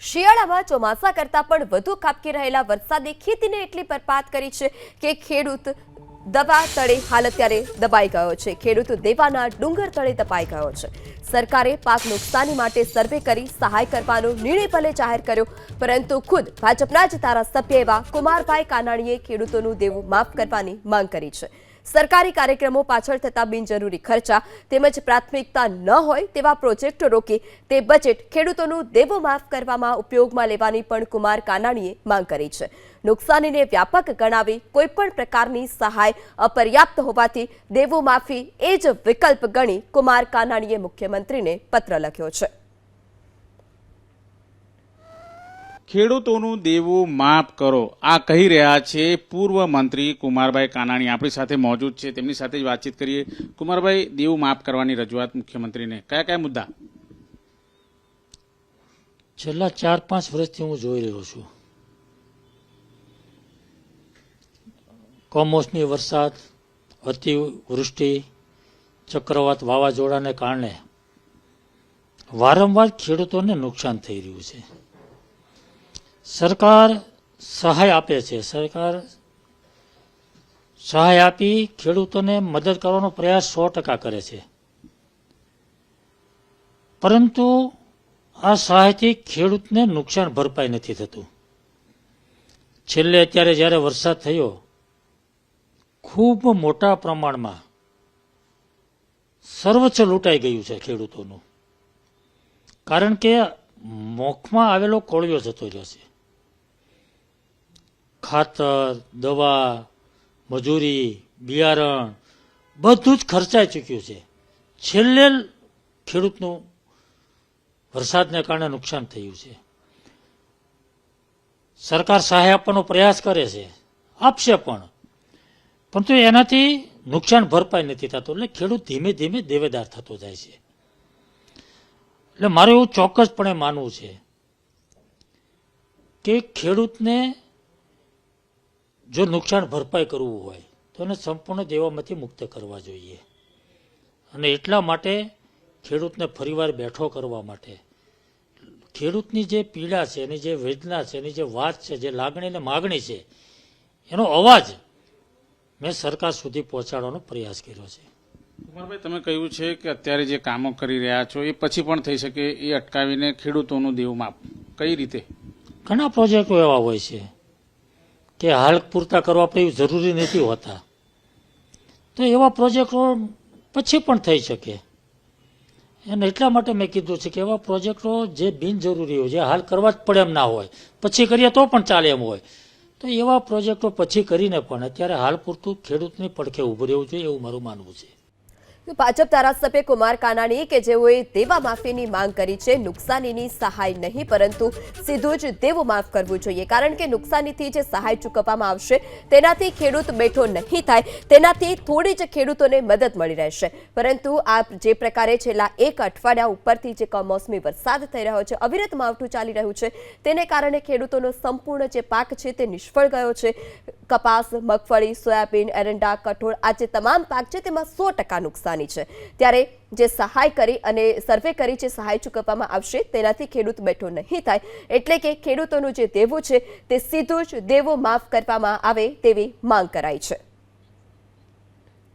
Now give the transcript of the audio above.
શિયાળામાં ચોમાસા કરતાં પણ વધુ કાપકી રહેલા વરસાદે ખેતીને એટલી બરબાદ કરી છે કે ખેડૂત દવા તળે હાલ અત્યારે દબાઈ ગયો છે. ખેડૂત દેવાના ડુંગર તળે દબાઈ ગયો છે. સરકારે પાક નુકસાની માટે સર્વે કરી સહાય કરવાનો નિર્ણય ભલે જાહેર કર્યો, પરંતુ ખુદ ભાજપના જ ધારાસભ્ય એવા કુમારભાઈ કાનાણીએ ખેડૂતોનું દેવું માફ કરવાની માંગ કરી છે. સરકારી કાર્યક્રમો પાછળ થતા બિનજરૂરી ખર્ચા તેમજ પ્રાથમિકતા ન હોય તેવા પ્રોજેક્ટો રોકી તે બજેટ ખેડૂતોનું દેવો માફ કરવામાં ઉપયોગમાં લેવાની પણ કુમાર કાનાણીએ માંગ કરી છે. નુકસાનીને વ્યાપક ગણાવી કોઈપણ પ્રકારની સહાય અપર્યાપ્ત હોવાથી દેવો માફી એ જ વિકલ્પ ગણી કુમાર કાનાણીએ મુખ્યમંત્રીને પત્ર લખ્યો છે. ખેડૂતોનું દેવું માફ કરો. આ કહી રહ્યા છે પૂર્વ મંત્રી કુમારભાઈ કાનાણી. આપણી સાથે મોજૂદ છે. તેમની સાથે જ વાતચીત કરીએ. કુમારભાઈ, દેવું માફ કરવાની રજૂઆત મુખ્યમંત્રીને. કયા કયા મુદ્દા? છેલ્લા ચાર પાંચ વર્ષથી હું જોઈ રહ્યો છું. કમોસમી વરસાદ, અતિવૃષ્ટિ, ચક્રવાત વાવાઝોડાને કારણે વારંવાર ખેડૂતોને નુકસાન થઈ રહ્યું છે. સરકાર સહાય આપે છે. સરકાર સહાય આપી ખેડૂતોને મદદ કરવાનો પ્રયાસ સો ટકા કરે છે. પરંતુ આ સહાયથી ખેડૂતને નુકસાન ભરપાઈ નથી થતું. છેલ્લે અત્યારે જ્યારે વરસાદ થયો, ખૂબ મોટા પ્રમાણમાં સર્વોચ્ચ લૂંટાઈ ગયું છે ખેડૂતોનું. કારણ કે મોખમાં આવેલો કોળિયો જતો રહ્યો છે. ખાતર, દવા, મજૂરી, બિયારણ, બધું જ ખર્ચાઈ ચૂક્યું છે. છેલ્લે ખેડૂતનું વરસાદને કારણે નુકસાન થયું છે. સરકાર સહાય આપવાનો પ્રયાસ કરે છે. આપશે પણ. પરંતુ એનાથી નુકસાન ભરપાઈ નથી થતું એટલે ખેડૂત ધીમે ધીમે દેવેદાર થતો જાય છે. એટલે મારે એવું ચોક્કસપણે માનવું છે કે ખેડૂતને જો નુકસાન ભરપાઈ કરવું હોય તો એને સંપૂર્ણ દેવામાંથી મુક્ત કરવા જોઈએ. અને એટલા માટે ખેડૂતને ફરીવાર બેઠો કરવા માટે. ખેડૂતની જે પીડા છે એની જે વેદના છે એની જે વાત છે જે લાગણી અને માગણી છે એનો અવાજ મેં સરકાર સુધી પહોંચાડવાનો પ્રયાસ કર્યો છે. કુમારભાઈ તમે કહ્યું છે કે અત્યારે જે કામો કરી રહ્યા છો એ પછી પણ થઈ શકે એ અટકાવીને ખેડૂતોનું દેવું માપ કઈ રીતે? ઘણા પ્રોજેક્ટો એવા હોય છે. કે હાલ પૂરતા કરવા એવું જરૂરી નથી હોતા. તો એવા પ્રોજેક્ટો પછી પણ થઈ શકે. અને એટલા માટે મેં કીધું છે કે એવા પ્રોજેક્ટો જે બિનજરૂરી હોય, જે હાલ કરવા જ પડે એમ ના હોય, પછી કરીએ તો પણ ચાલે એમ હોય. તો એવા પ્રોજેક્ટો પછી કરીને પણ અત્યારે હાલ પૂરતું ખેડૂતની પડખે ઊભું રહેવું જોઈએ એવું મારું માનવું છે. ભાજપ ધારાસભ્ય કુમાર કાનાણી કે જેઓએ દેવા માફીની માંગ કરી છે, નુકસાનીની સહાય નહીં, પરંતુ સીધું જ દેવું માફ કરવું જોઈએ. કારણ કે નુકસાનીથી જે સહાય ચૂકવવામાં આવશે, તેનાથી ખેડૂત બેઠો નહીં થાય, તેનાથી થોડી જ ખેડૂતોને મદદ મળી રહેશે. પરંતુ આ જે પ્રકારે છેલ્લા એક અઠવાડિયા ઉપરથી જે કમોસમી વરસાદ થઈ રહ્યો છે, અવિરત માવઠું ચાલી રહ્યું છે, તેને કારણે ખેડૂતોનો સંપૂર્ણ જે પાક છે, તે નિષ્ફળ ગયો છે. કપાસ, મગફળી, સોયાબીન, એરંડા, કઠોળ આ જે તમામ પાક છે તેમાં સો ટકા નુકસાની છે. ત્યારે જે સહાય કરી અને સર્વે કરી જે સહાય ચૂકવવામાં આવશે તેનાથી ખેડૂત બેઠો નહીં થાય. એટલે કે ખેડૂતોનું જે દેવું છે તે સીધું જ દેવું માફ કરવામાં આવે તેવી માંગ કરાઈ છે.